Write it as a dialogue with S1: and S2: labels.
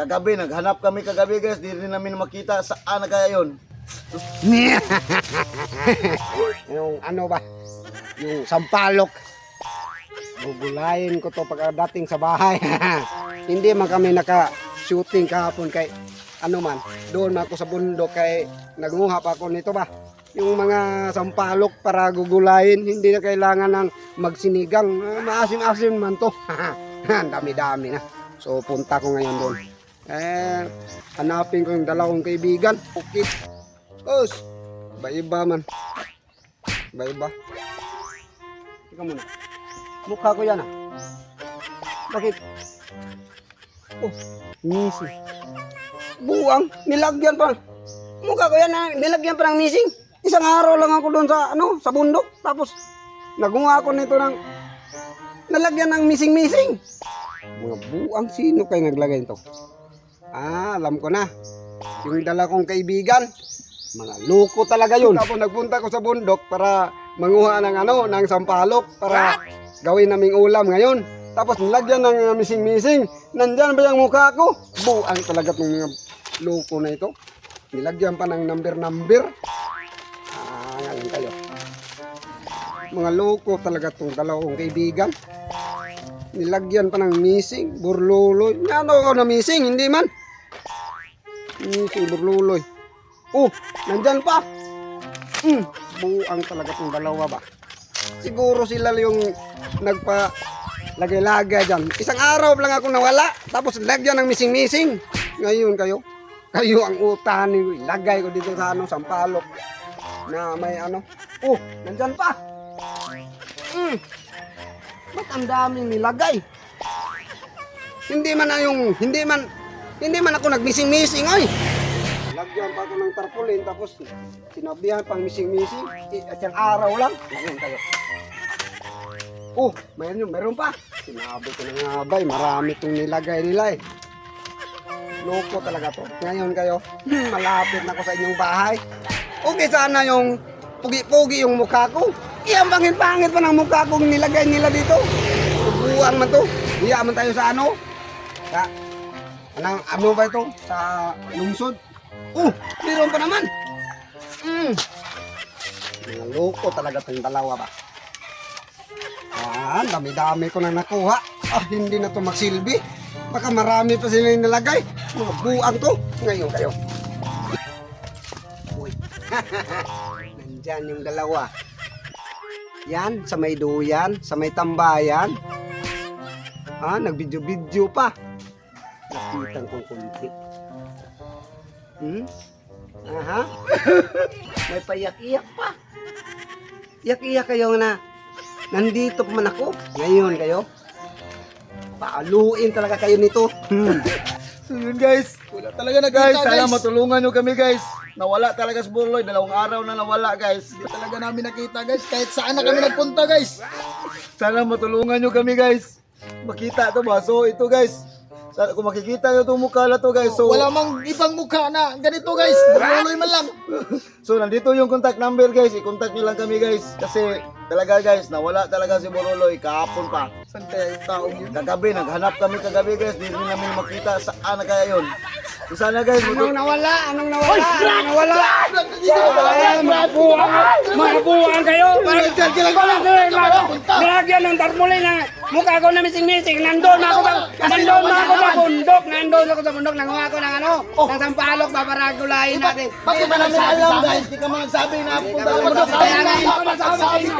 S1: Kagabi, naghanap kami kagabi guys, di rin namin makita saan na kaya yun.
S2: yung ano ba? Yung sampalok. Gugulayin ko to pagdating sa bahay. Hindi man kami naka-shooting kahapon kay ano man. Doon man ako sa bundok kay nagunguha pa ako nito ba? Yung mga sampalok para gugulayin. Hindi na kailangan ng magsinigang. Ah, Maasim-asim man to. Dami-dami na. So punta ko ngayon doon. Eh, hanapin ko yung dalawang kaibigan. Okay. Os, iba-iba man. Iba-iba. Ikaw muna. Mukha ko yan ah. Bakit? Oh, misi. Buwang, nilagyan pa. Mukha ko yan ah, nilagyan pa ng missing. Isang araw lang ako doon sa, ano, sa bundok. Tapos, nagunga ako nito ng, nalagyan ng missing-missing. Mga buwang, sino kayo naglagay nito? Ah, alam ko na. Yung dala kong kaibigan, mga loko talaga yun. Tapos nagpunta ko sa bundok para manguha ng ano, ng sampalok para gawin naming ulam ngayon. Tapos nilagyan ng uh, mising-mising. Nandyan ba yung mukha ko? Buang talaga itong mga loko na ito. Nilagyan pa ng number-number. Ah, ngayon kayo. Mga loko talaga itong dalawang kaibigan. Nilagyan pa ng missing, burluloy. Ano ako na missing, hindi man. Missing, burluloy. Oh, nandyan pa. Hmm, buang talaga itong dalawa ba. Siguro sila yung nagpa lagay-lagay dyan. Isang araw lang ako nawala, tapos lagyan ng missing-missing. Ngayon kayo, kayo ang utahan ko. Ilagay ko dito sa ano, sampalok. Na may ano. Oh, nandyan pa. Hmm. Ba't ang daming nilagay? Hindi man na yung, hindi man, hindi man ako nag-missing-missing, oy. Lagyan pa ako ng tarpaulin, tapos sinabihan pang missing-missing. I- At yung araw lang, ngayon kayo. Oh, mayroon yun, meron pa. Sinabi ko na nga ba, eh, marami itong nilagay nila eh. Loko talaga to. Ngayon kayo, hmm, malapit na ako sa inyong bahay. Okay sana yung pugi-pugi yung mukha ko. Iyang pangit-pangit pa ng mukha kong nilagay nila dito. Buwang man to. Hiya man tayo sa ano? Sa, anong, ano ba ito? Sa lungsod. Oh, meron pa naman. Mm. Loko talaga itong dalawa ba? Ah, dami-dami ko na nakuha. Ah, hindi na to magsilbi. Baka marami pa sila yung nilagay. Mga buang to. Ngayon kayo. Uy. Nandyan yung dalawa. Yan, sa may duyan, sa may tambayan. Ah, nagbidyo-bidyo pa. Nakitan kong kunti. Hmm? Aha. may payak-iyak pa. Iyak-iyak kayo na nandito pa man ako. Ngayon kayo. Paaluin talaga kayo nito. Hmm.
S1: So yun guys, wala talaga na guys. Sana matulungan nyo kami guys. Nawala talaga si Burloy, dalawang araw na nawala guys.
S3: Hindi talaga namin nakita guys. Kahit saan na kami nagpunta guys.
S1: Sana matulungan nyo kami guys. Makita to ba? So ito guys, sana, kung makikita nyo itong mukha na to guys. So,
S3: Wala mang ibang mukha na ganito guys. Luloy man lang.
S1: so nandito yung contact number guys. I-contact nyo lang kami guys. Kasi talaga guys, nawala talaga si Burloy kahapon pa.
S3: Saan kaya yung taong yun?
S1: Kagabi, naghanap kami kagabi guys. Di rin namin makita saan na kaya yun. Sana guys,
S2: Anong nawala? Anong nawala? Anong nawala? Ay! Mga buwang kayo! Parang Nilagyan ng tarpaulin na mukha ko na mising-mising. Nandun na ako sa, nandun na ako sa bundok. Nandun ako sa bundok. Nanguha ko ng ano, ng sampalok pa para gulayin natin.
S3: Bakit ba namin alam guys? Di ka man na punta ka sa
S2: Kaya nga, hindi ko nasabi sa inyo.